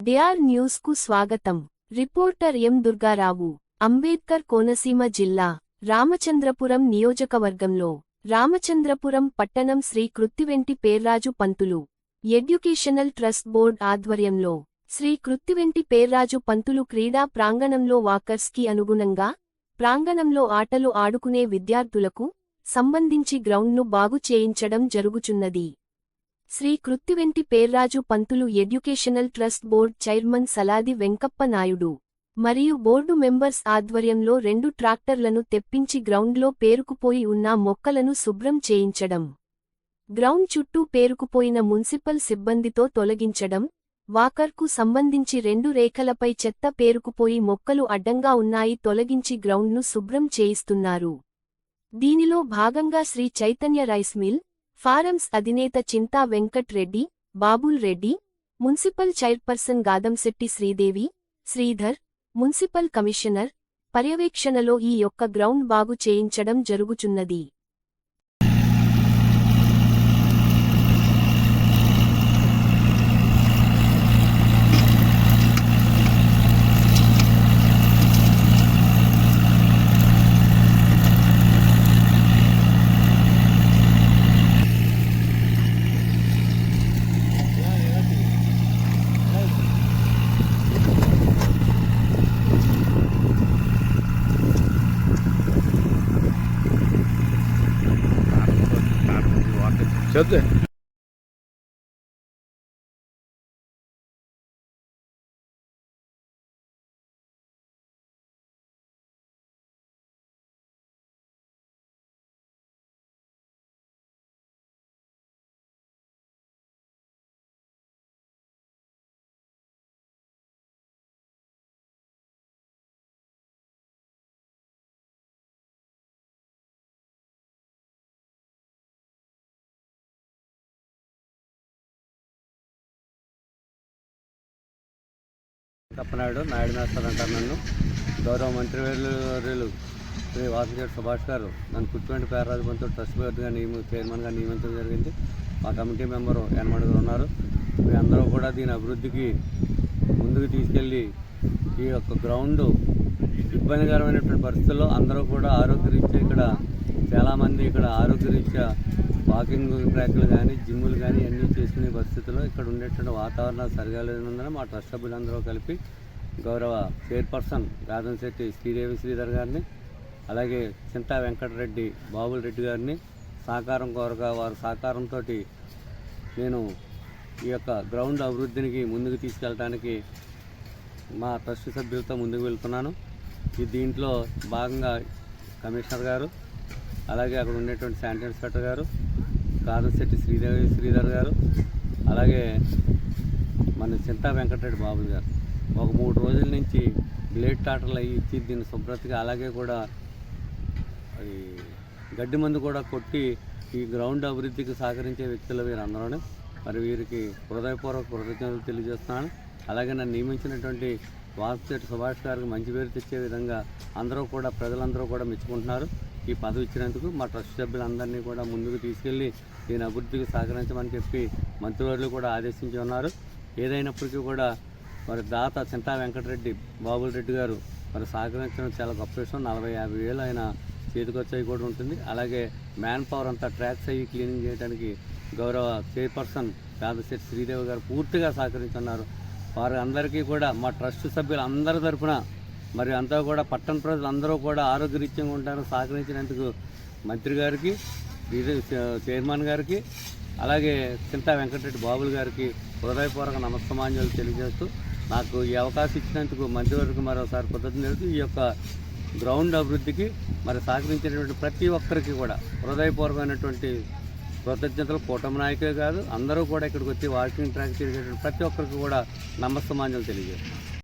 DR న్యూస్కు స్వాగతం. Reporter M Durgarao Ambedkar Konaseema జిల్లా రామచంద్రపురం నియోజకవర్గంలో రామచంద్రపురం పట్టణం Sri Kruthiventi Perraju Pantulu educational trust board ఆధ్వర్యంలో శ్రీ కృత్తివెంటి పేర్రాజు పంతులు క్రీడా ప్రాంగణంలో వాకర్స్కి అనుగుణంగా ప్రాంగణంలో ఆటలు ఆడుకునే విద్యార్థులకు సంబంధించి గ్రౌండ్ను బాగు చేయించడం జరుగుచున్నది. Sri Kruthiventi Perraju Pantulu educational trust board chairman Saladi Venkappa Naidu. మరియు బోర్డు మెంబర్స్ ఆధ్వర్యంలో రెండు ట్రాక్టర్లను తెప్పించి గ్రౌండ్లో పేరుకుపోయి ఉన్న మొక్కలను శుభ్రం చేయించడం. గ్రౌండ్ చుట్టూ పేరుకుపోయిన మున్సిపల్ సిబ్బందితో తొలగించడం. వాకర్కు సంబంధించి రెండు రేఖలపై చెత్త పేరుకుపోయి మొక్కలు అడ్డంగా ఉన్నాయి తొలగించి గ్రౌండ్ను శుభ్రం చేయిస్తున్నారు. దీనిలో భాగంగా Sri Chaitanya rice mill farms అధినేత Chinta Venkat Reddy Babul Reddy municipal chairperson Gadamsetti Sridevi Sridhar municipal commissioner పర్యవేక్షణలో ఈ యొక్క గ్రౌండ్ బాగు చేయించడం జరుగుచున్నది. Cadı. తప్పనాయుడు నాయుడు మాస్టర్ అంటారు నన్ను. గౌరవ మంత్రివర్యులు శ్రీ వాసుదేవ్ సుభాష్ గారు నన్ను పుట్టినటువంటి పేరాజు ట్రస్ట్ బోర్డుగా నియమ చైర్మన్గా నియమించడం జరిగింది. మా కమిటీ మెంబరు ఎనమడుగురు ఉన్నారు. మీ అందరూ కూడా దీని అభివృద్ధికి ముందుకు తీసుకెళ్ళి ఈ యొక్క గ్రౌండ్ ఇబ్బందికరమైనటువంటి పరిస్థితుల్లో అందరూ కూడా ఆరోగ్యరీత్యా ఇక్కడ చాలామంది ఇక్కడ ఆరోగ్యరీత్యా వాకింగ్ ట్రాక్లు కానీ జిమ్ములు కానీ అన్నీ చేసుకునే పరిస్థితుల్లో ఇక్కడ ఉండేటువంటి వాతావరణం సరిగా లేనందున మా ట్రస్ట్ సభ్యులందరూ కలిపి గౌరవ చైర్పర్సన్ రాధన్శెట్టి శ్రీదేవి శ్రీధర్ గారిని అలాగే చింతా వెంకటరెడ్డి బాబుల్ రెడ్డి గారిని సహకారం కోరగా వారి సహకారంతో నేను ఈ యొక్క గ్రౌండ్ అభివృద్ధికి ముందుకు తీసుకెళ్ళడానికి మా ట్రస్ట్ సభ్యులతో ముందుకు వెళ్తున్నాను. ఈ దీంట్లో భాగంగా కమిషనర్ గారు అలాగే అక్కడ ఉండేటువంటి శానిటరీ ఇన్స్పెక్టర్ గారు కాదశెట్టి శ్రీదేవి శ్రీధర్ గారు అలాగే మన చింతా వెంకటరెడ్డి బాబు గారు. ఒక మూడు రోజుల నుంచి బ్లేడ్ టాటర్లు అవి ఇచ్చి దీన్ని శుభ్రతగా అలాగే కూడా అది గడ్డి మందు కూడా కొట్టి ఈ గ్రౌండ్ అభివృద్ధికి సహకరించే వ్యక్తులు వీరందరూ మరి వీరికి హృదయపూర్వక కృతజ్ఞతలు తెలియజేస్తున్నాను. అలాగే నన్ను నియమించినటువంటి వాసుశెట్టి సుభాష్ గారికి మంచి పేరు తెచ్చే విధంగా అందరూ కూడా ప్రజలందరూ కూడా మెచ్చుకుంటున్నారు. ఈ పదవి ఇచ్చినందుకు మా ట్రస్ట్ సభ్యులందరినీ కూడా ముందుకు తీసుకెళ్ళి దీని అభివృద్ధికి సహకరించమని చెప్పి మంత్రివర్యులు కూడా ఆదేశించి ఉన్నారు. ఏదైనప్పటికీ కూడా మరి దాత చింతా వెంకటరెడ్డి బాబుల్ రెడ్డి గారు మరి సహకరించడం చాలా గొప్ప విషయం. నలభై యాభై వేలు ఆయన చేతికొచ్చాయి కూడా ఉంటుంది. అలాగే మ్యాన్ పవర్ అంతా ట్రాక్స్ అయ్యి క్లీనింగ్ చేయడానికి గౌరవ చైర్పర్సన్ పేదశెట్టి శ్రీదేవి గారు పూర్తిగా సహకరించున్నారు. వారు అందరికీ కూడా మా ట్రస్ట్ సభ్యులు అందరి తరఫున మరి అంతా కూడా పట్టణ ప్రజలు అందరూ కూడా ఆరోగ్యరీత్యంగా ఉంటారు సహకరించినందుకు మంత్రి గారికి చైర్మన్ గారికి అలాగే చింతా వెంకటరెడ్డి బాబులు గారికి హృదయపూర్వక నమస్తమాంజలు తెలియజేస్తూ నాకు ఈ అవకాశం ఇచ్చినందుకు మంత్రివర్గం మరోసారి కృతజ్ఞతలు ఈ యొక్క గ్రౌండ్ అభివృద్ధికి మరి సహకరించినటువంటి ప్రతి ఒక్కరికి కూడా హృదయపూర్వకమైనటువంటి కృతజ్ఞతలు. కూటమి నాయకులే కాదు అందరూ కూడా ఇక్కడికి వచ్చి వాకింగ్ ట్రాక్ తిరిగేటువంటి ప్రతి ఒక్కరికి కూడా నమస్తమాంజలు తెలియజేస్తారు